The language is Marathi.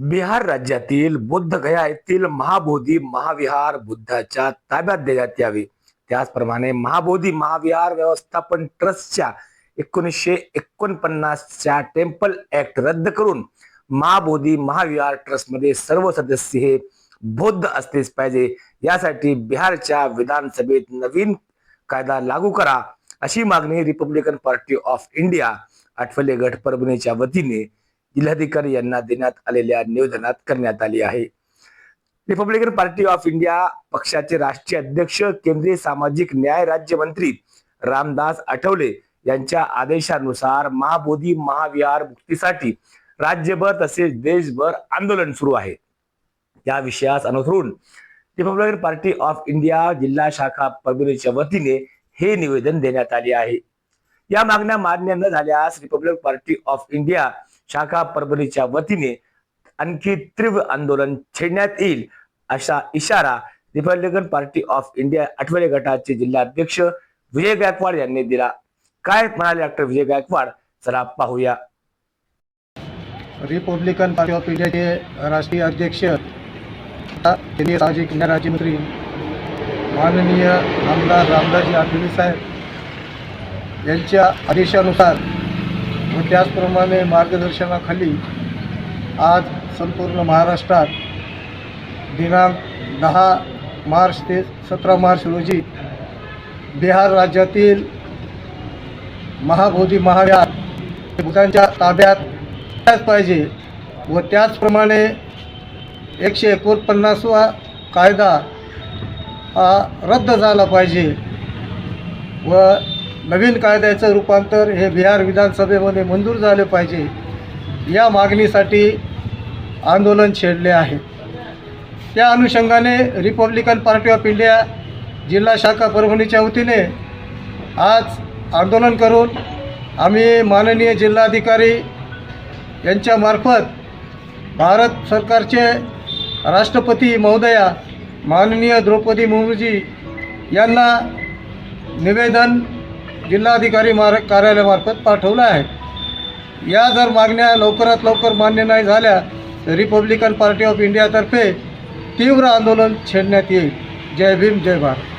बिहार राज्यातील बुद्धगया येथील महाबोधी महाविहार बुद्धाच्या ताब्यात देण्यात यावे. त्याचप्रमाणे महाबोधी महाविहार व्यवस्थापन ट्रस्टच्या एकोणीसशे एकोणपन्नासच्या टेम्पल ऍक्ट रद्द करून महाबोधी महाविहार ट्रस्टमध्ये सर्व सदस्य हे बौद्ध असलेच पाहिजे. यासाठी बिहारच्या विधानसभेत नवीन कायदा लागू करा अशी मागणी Republican Party of India Athawale गट परभणीच्या वतीने जिल्हाधिकारी यांना देण्यात आलेल्या निवेदनात करण्यात आली आहे. रिपब्लिकन पार्टी ऑफ इंडिया पक्षाचे राष्ट्रीय अध्यक्ष केंद्रीय सामाजिक न्याय राज्यमंत्री रामदास आठवले यांच्या आदेशानुसार महाबोधी महाविहार मुक्तीसाठी राज्यभर तसेच देशभर आंदोलन सुरू आहे. या विषयास अनुसरून रिपब्लिकन पार्टी ऑफ इंडिया जिल्हा शाखा परभणीच्या वतीने हे निवेदन देण्यात आले आहे. या मागण्या मान्य न झाल्यास रिपब्लिक पार्टी ऑफ इंडिया शाखा परभणीच्या वतीने आणखी तीव्र आंदोलन छेडण्यात येईल अशा इशारा Republican Party of India Athawale गटाचे जिल्हाध्यक्ष विजय गायकवाड यांनी दिला. काय म्हणाले डॉक्टर विजय गायकवाड? चला पाहूया. रिपब्लिकन पार्टी ऑफ इंडियाचे राष्ट्रीय अध्यक्ष केंद्रीय सामाजिक न्याय राज्यमंत्री माननीय आमदार रामदासजी आठवले साहेब यांच्या आदेशानुसार व त्याचप्रमाणे मार्गदर्शनाखाली आज संपूर्ण महाराष्ट्रात दिनांक दहा मार्च ते सतरा मार्च रोजी बिहार राज्यातील महाबोधी महाविहार भूतांच्या ताब्यात पाहिजे व त्याचप्रमाणे एकशे एकोणपन्नासवा कायदा हा रद्द झाला पाहिजे व नवीन कायद्याचं रूपांतर हे बिहार विधानसभेमध्ये मंजूर झाले पाहिजे या मागणीसाठी आंदोलन छेडले आहे. त्या अनुषंगाने रिपब्लिकन पार्टी ऑफ इंडिया जिल्हा शाखा परभणीच्या वतीने आज आंदोलन करून आम्ही माननीय जिल्हाधिकारी यांच्यामार्फत भारत सरकारचे राष्ट्रपती महोदया माननीय द्रौपदी मुर्मूजी यांना निवेदन जिल्हाधिकारी मार कार्यालयामार्फत पाठवलं आहे. या जर मागण्या लवकरात लवकर मान्य नाही झाल्या तर रिपब्लिकन पार्टी ऑफ इंडियातर्फे तीव्र आंदोलन छेडण्यात येईल. जय भीम जय भारत.